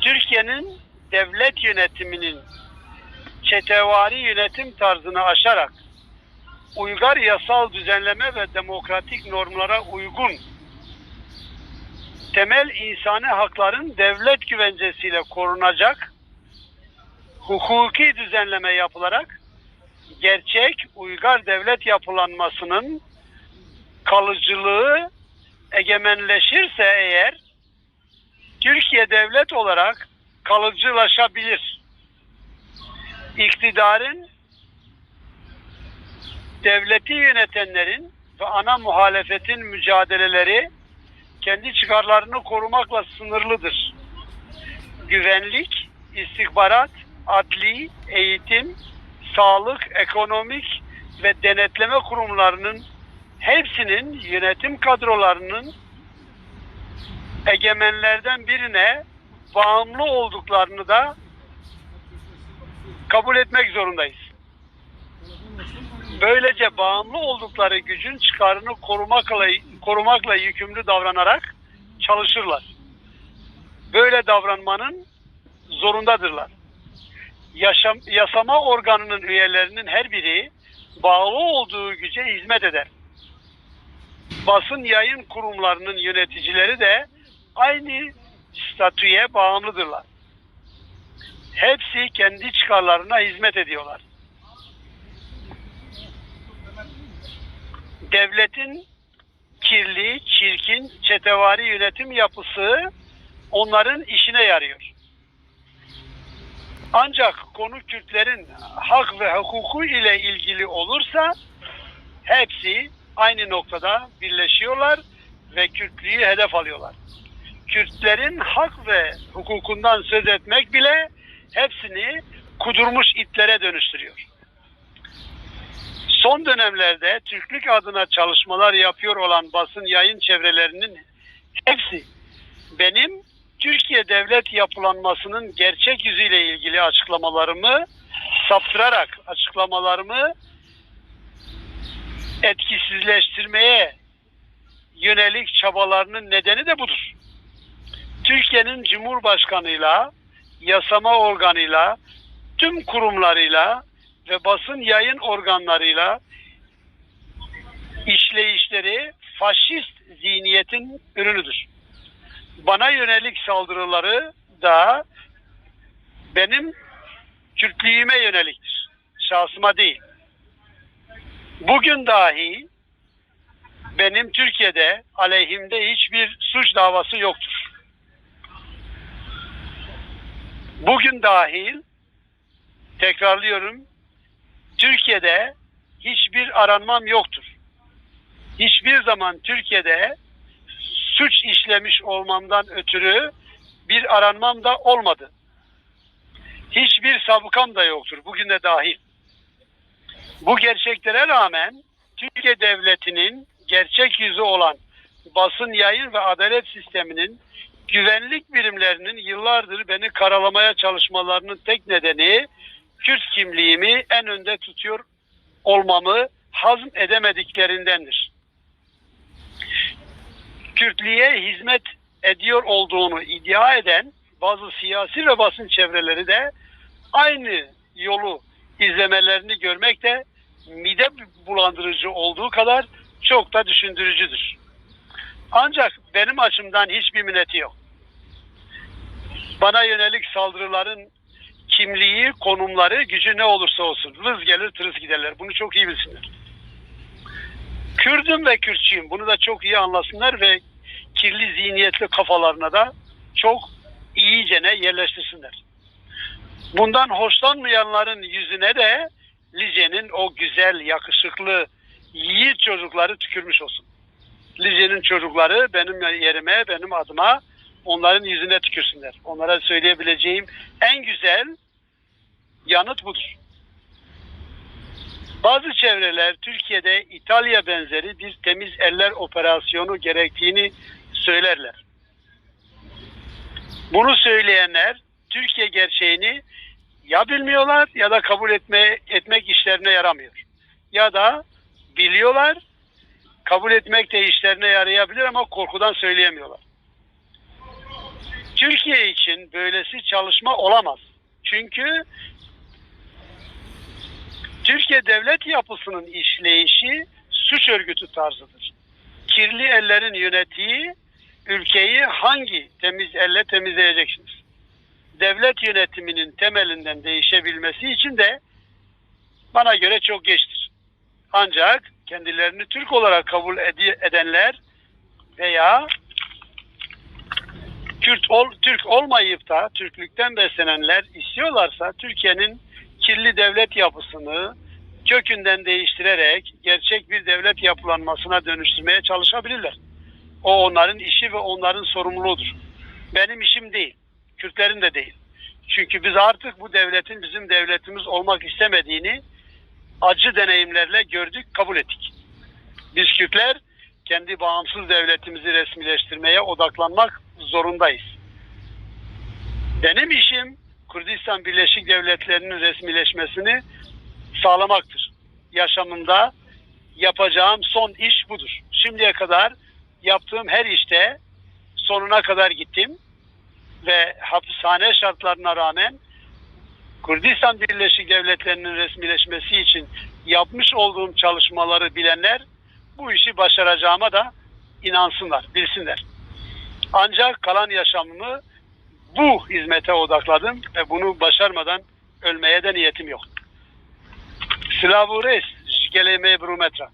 Türkiye'nin devlet yönetiminin çetevari yönetim tarzını aşarak uygar yasal düzenleme ve demokratik normlara uygun temel insani hakların devlet güvencesiyle korunacak hukuki düzenleme yapılarak gerçek uygar devlet yapılanmasının kalıcılığı egemenleşirse eğer Türkiye devlet olarak kalıcılaşabilir. İktidarın devleti yönetenlerin ve ana muhalefetin mücadeleleri kendi çıkarlarını korumakla sınırlıdır. Güvenlik, istihbarat, adli, eğitim, sağlık, ekonomik ve denetleme kurumlarının hepsinin yönetim kadrolarının egemenlerden birine bağımlı olduklarını da kabul etmek zorundayız. Böylece bağımlı oldukları gücün çıkarını korumakla, korumakla yükümlü davranarak çalışırlar. Böyle davranmanın zorundadırlar. Yaşam, yasama organının üyelerinin her biri bağlı olduğu güce hizmet eder. Basın yayın kurumlarının yöneticileri de aynı statüye bağımlıdırlar. Hepsi kendi çıkarlarına hizmet ediyorlar. Devletin kirli, çirkin, çetevari yönetim yapısı onların işine yarıyor. Ancak konu Kürtlerin hak ve hukuku ile ilgili olursa hepsi aynı noktada birleşiyorlar ve Kürtlüğü hedef alıyorlar. Kürtlerin hak ve hukukundan söz etmek bile hepsini kudurmuş itlere dönüştürüyor. Son dönemlerde Türklük adına çalışmalar yapıyor olan basın yayın çevrelerinin hepsi benim Türkiye devlet yapılanmasının gerçek yüzüyle ilgili açıklamalarımı saptırarak açıklamalarımı etkisizleştirmeye yönelik çabalarının nedeni de budur. Türkiye'nin Cumhurbaşkanıyla, yasama organıyla, tüm kurumlarıyla ve basın yayın organlarıyla işleyişleri faşist zihniyetin ürünüdür. Bana yönelik saldırıları da benim Kürtlüğüme yöneliktir. Şahsıma değil. Bugün dahi benim Türkiye'de aleyhimde hiçbir suç davası yoktur. Bugün dahil tekrarlıyorum Türkiye'de hiçbir aranmam yoktur. Hiçbir zaman Türkiye'de suç işlemiş olmamdan ötürü bir aranmam da olmadı. Hiçbir sabıkam da yoktur. Bugün de dahil. Bu gerçeklere rağmen Türkiye Devleti'nin gerçek yüzü olan basın yayın ve adalet sisteminin güvenlik birimlerinin yıllardır beni karalamaya çalışmalarının tek nedeni Kürt kimliğimi en önde tutuyor olmamı hazm edemediklerindendir. Kürtlüğe hizmet ediyor olduğunu iddia eden bazı siyasi ve basın çevreleri de aynı yolu izlemelerini görmek de mide bulandırıcı olduğu kadar çok da düşündürücüdür. Ancak benim açımdan hiçbir minneti yok. Bana yönelik saldırıların kimliği, konumları, gücü ne olursa olsun vız gelir tırıs giderler. Bunu çok iyi bilsinler. Kürdüm ve Kürtçüyüm. Bunu da çok iyi anlasınlar ve kirli zihniyetli kafalarına da çok iyicene yerleştirsinler. Bundan hoşlanmayanların yüzüne de Lice'nin o güzel, yakışıklı, yiğit çocukları tükürmüş olsun. Lice'nin çocukları benim yerime, benim adıma onların yüzüne tükürsünler. Onlara söyleyebileceğim en güzel yanıt budur. Bazı çevreler Türkiye'de İtalya benzeri bir temiz eller operasyonu gerektiğini söylerler. Bunu söyleyenler Türkiye gerçeğini ya bilmiyorlar ya da kabul etme, etmek işlerine yaramıyor. Ya da biliyorlar kabul etmek de işlerine yarayabilir ama korkudan söyleyemiyorlar. Türkiye için böylesi çalışma olamaz. Çünkü Türkiye devlet yapısının işleyişi suç örgütü tarzıdır. Kirli ellerin yönettiği ülkeyi hangi temiz elle temizleyeceksiniz? Devlet yönetiminin temelinden değişebilmesi için de bana göre çok geçtir. Ancak kendilerini Türk olarak kabul edenler veya Kürt ol, Türk olmayıp da Türklükten beslenenler istiyorlarsa Türkiye'nin kirli devlet yapısını kökünden değiştirerek gerçek bir devlet yapılanmasına dönüştürmeye çalışabilirler. O onların işi ve onların sorumluluğudur. Benim işim değil. Kürtlerin de değil. Çünkü biz artık bu devletin bizim devletimiz olmak istemediğini acı deneyimlerle gördük, kabul ettik. Biz Kürtler kendi bağımsız devletimizi resmileştirmeye odaklanmak zorundayız. Benim işim Kürdistan Birleşik Devletleri'nin resmileşmesini sağlamaktır. Yaşamında yapacağım son iş budur. Şimdiye kadar yaptığım her işte sonuna kadar gittim ve hapishane şartlarına rağmen Kürdistan Birleşik Devletleri'nin resmileşmesi için yapmış olduğum çalışmaları bilenler bu işi başaracağıma da inansınlar, bilsinler. Ancak kalan yaşamımı bu hizmete odakladım ve bunu başarmadan ölmeye de niyetim yok. Slavu res, geleme brumetra.